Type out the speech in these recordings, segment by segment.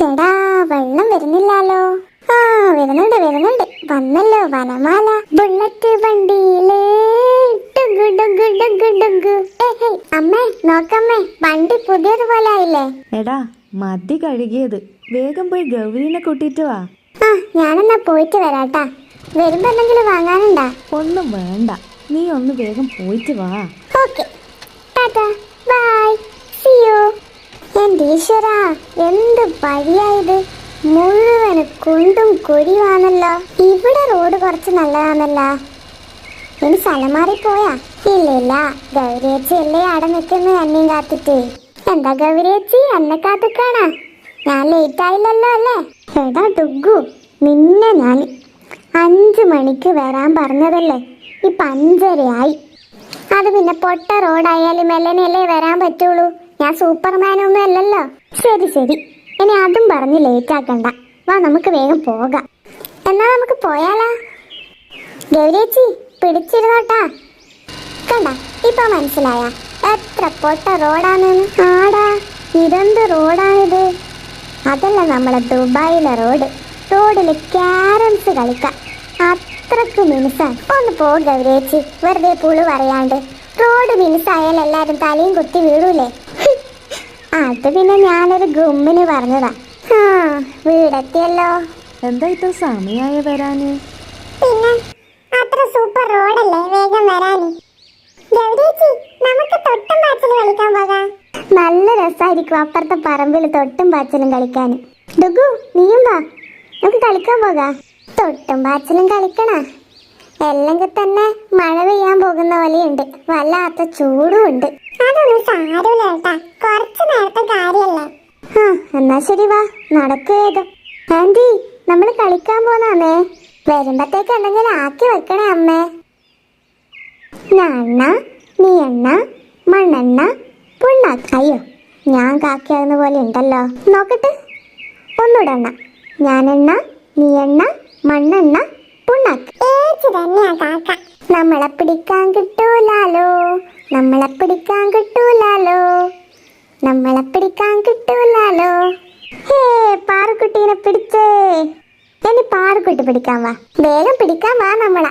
ചേടാ വെള്ളം വരുന്നില്ലല്ലോ. ആ വരുന്നുണ്ട് വരുന്നുണ്ട്. വന്നല്ലോ വനമാല. ബുള്ളറ്റ് വണ്ടിയിലേ. അമ്മേ നോക്കമ്മേ വണ്ടി പുതിയതുപോലെ ആയില്ലേ? എടാ മതി കഴുകിയത്. വേഗം പോയി ഗൗരീനെ കൂട്ടിട്ട് വാ. ആ ഞാനെന്നാ പോയിട്ട് വരാട്ടാ. വരുമ്പോ എന്തെങ്കിലും വാങ്ങാനുണ്ടാ? ഒന്നും വേണ്ട. നീ ഒന്ന് വേഗം പോയിട്ട് വാ. ഓക്കെ. ടാറ്റാ. എന്റെ ഈശ്വര എന്ത് വഴിയായത് മുഴുവൻ കുണ്ടും കുഴിയുമാണല്ലോ ഇവിടെ റോഡ് കുറച്ച് നല്ലതാണല്ലോ. ഇനി സ്ഥലം മാറിപ്പോയാ. ഇല്ല ഇല്ല. ഗൗരിയേച്ചി അല്ലേ അവിടെ നിൽക്കുന്ന എന്നെയും കാത്തിട്ട്. എന്താ ഗൗരിയേച്ചി എന്നെ കാത്തിക്കാണാ ഞാൻ ലേറ്റ് ആയില്ലല്ലോ അല്ലേ? എടാ ഡുഗു നിന്നെ ഞാൻ അഞ്ച് മണിക്ക് വരാൻ പറഞ്ഞതല്ലേ? ഇപ്പൊ അഞ്ചരയായി. അത് പിന്നെ പൊട്ട റോഡായാലും മെല്ലനെയല്ലേ വരാൻ പറ്റുള്ളൂ? ഞാൻ സൂപ്പർമാൻ ഒന്നും അല്ലല്ലോ. ശരി ശരി. ഇനി അതും പറഞ്ഞ് ലേറ്റ് ആക്കണ്ട. വാ നമുക്ക് വേഗം പോകാം. എന്നാ നമുക്ക് പോയാലാ? ഗൗരിയേച്ചി പിടിച്ചിരുന്നോട്ടാ. കണ്ട ഇപ്പൊ മനസ്സിലായ. എത്ര പൊട്ട റോഡാണ്. ആടാ ഇതെന്ത് റോഡാണിത്? അതല്ല നമ്മളെ ദുബായിലെ റോഡ്. റോഡിൽ ക്യാരംസ് കളിക്കാം. അത്രയ്ക്ക് മിനുസാണ്. ഒന്ന് പോ ഗൗരേച്ചി വെറുതെ പുളു പറയാണ്ട്. റോഡ് മിനുസായാൽ എല്ലാരും തലയും കുത്തി വീഴൂലേ? അത് പിന്നെ ഞാനൊരു ഗുമ്മിന് പറഞ്ഞതാ. ആ വീടെത്തിയല്ലോ. എന്താ ഇത്ര സമയായ വരാന്? പിന്നെ അത്ര സൂപ്പർ റോഡല്ലേ വേഗം വരാന്. ഗൗരിയേച്ചി നമുക്ക് തൊട്ടും കളിക്കാൻ പോകാം. നല്ല രസായിരിക്കും അപ്പുറത്തെ പറമ്പിൽ തൊട്ടും പാച്ചിലും കളിക്കാൻ ഡുഗു നീയും വാ. നമുക്ക് കളിക്കാൻ പോകാം. തൊട്ടും പാച്ചിലും കളിക്കണ? അല്ലെങ്കിൽ തന്നെ മഴ പെയ്യാൻ പോകുന്ന പോലെയുണ്ട്. വല്ലാത്ത ചൂടും ഉണ്ട് അതൊന്നും സാരമില്ല കേട്ടാ കുറച്ച് നേരത്തെ കാര്യല്ലേ ആ എന്നാ ശരി വാ നടക്കേത് ആന്റി നമ്മൾ കളിക്കാൻ പോന്നാമേ വരുമ്പത്തേക്ക് എന്തെങ്കിലും ആക്കി വെക്കണേ അമ്മേ. ഞാനെണ്ണ നീ എണ്ണ മണ്ണെണ്ണ പുണ്ണാക്ക് അയ്യോ ഞാൻ കാക്കിയാകുന്ന പോലെ ഉണ്ടല്ലോ. നോക്കട്ടെ ഒന്നുകൂടെ എണ്ണ ഞാനെണ്ണ നീ എണ്ണ മണ്ണെണ്ണ പുണ്ണാക്ക നമ്മളെ പിടിക്കാൻ കിട്ടൂലാലോ? നമ്മളെ പിടിക്കാൻ കിട്ടൂലാലോ നമ്മളെ പിടിക്കാൻ കിട്ടൂലാലോ ഹേ പാറുക്കുട്ടീനെ പിടിച്ചേ ഇനി പാറുക്കുട്ടി പിടിക്കാൻ വാ. വേഗം പിടിക്കാൻ വാ നമ്മളെ.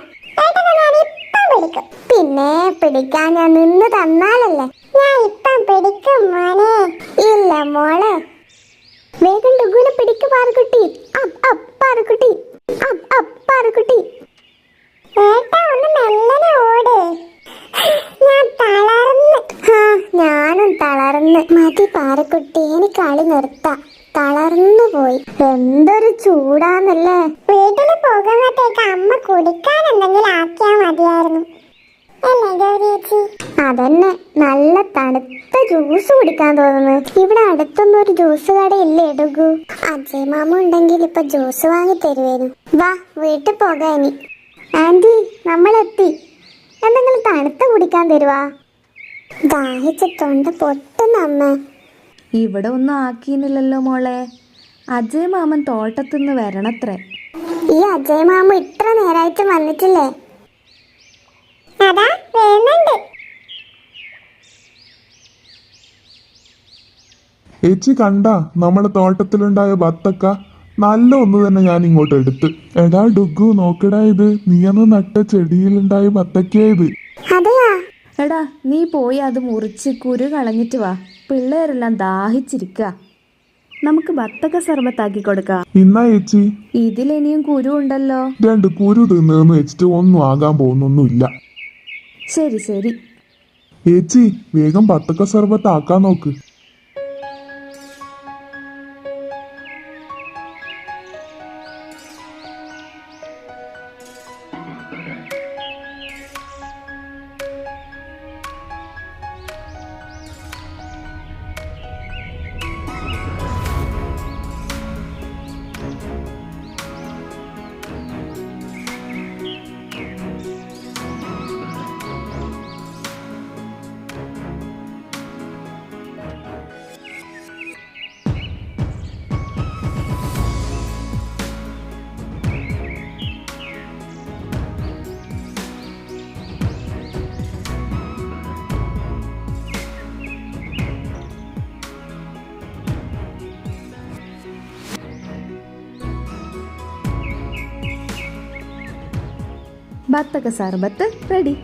പിന്നെ പിടിക്കാൻ ഞാൻ നിന്ന് തന്നാലല്ലേ? ഞാൻ ഇപ്പം പിടിക്കും മോനെ. ഇല്ല മോളെ. വേഗം ഡുഗുനെ പിടിക്ക് Parukkutty. Up up Parukkutty. Up ഏട്ടാ ഒന്ന് മെല്ലനെ ഓട്. ഞാൻ ആ ഞാനും തളർന്ന്. മതി പാറക്കുട്ടി എനിക്ക് കളി നിർത്താം. തളർന്നു പോയി. എന്തൊരു ചൂടാന്നല്ലേ? വീട്ടിൽ പോകുമ്പോഴത്തേക്ക് അമ്മ കുടിക്കാൻ എന്തെങ്കിലും ആക്കിയാ മതിയായിരുന്നു. അതന്നെ. നല്ല തണുത്ത ജ്യൂസ് കുടിക്കാൻ തോന്നുന്നു. ഇവിടെ അടുത്തൊന്നും ഒരു ജ്യൂസ് കട ഇല്ല എടുക്കൂ അജയ് മാമ ഉണ്ടെങ്കിൽ ഇപ്പൊ ജ്യൂസ് വാങ്ങി തരുവേനു. വാ വീട്ടിൽ പോകാ ഇനി. ആന്റി നമ്മളെത്തി. എന്തെങ്കിലും തണുത്ത കുടിക്കാൻ തരുവാ? ദാഹിച്ച തൊണ്ട പൊട്ടുന്ന അമ്മ ഇവിടെ ഒന്നും ആക്കിയില്ലല്ലോ മോളെ. അജയ് മാമൻ തോട്ടത്തുനിന്ന് വരണത്രേ. ഈ അജയ് മാമ ഇത്ര നേരായിട്ട് വന്നിട്ടില്ലേ? അതാ വേണുണ്ട് ഏച്ചി കണ്ട നമ്മുടെ തോട്ടത്തിലുണ്ടായ ബത്തക്ക നല്ല ഒന്ന് തന്നെ ഞാൻ ഇങ്ങോട്ട് എടുത്ത്. എടാ ഡുഗു നോക്കടാ ഇത്. നീയന്ന് നട്ട ചെടിയിലുണ്ടായ ബത്തക്കയാ ഇത്. അതെയാ? എടാ നീ പോയി അത് മുറിച്ച് കുരു കളഞ്ഞിട്ട് വാ. പിള്ളേരെല്ലാം ദാഹിച്ചിരിക്കുക നമുക്ക് ബത്തക്ക സർബത്താക്കി കൊടുക്കാം. ഇന്നാ ഏച്ചി. ഇതിലിനിയും കുരു ഉണ്ടല്ലോ. രണ്ട് കുരു തിന്നു വെച്ചിട്ട് ഒന്നും ആകാൻ പോകുന്നൊന്നുമില്ല. ശരി ശരി. ഏച്ചി വേഗം ബത്തക്ക സർബത്ത് ആക്കാൻ നോക്ക്. ബത്തക്ക സർബത്ത് റെഡി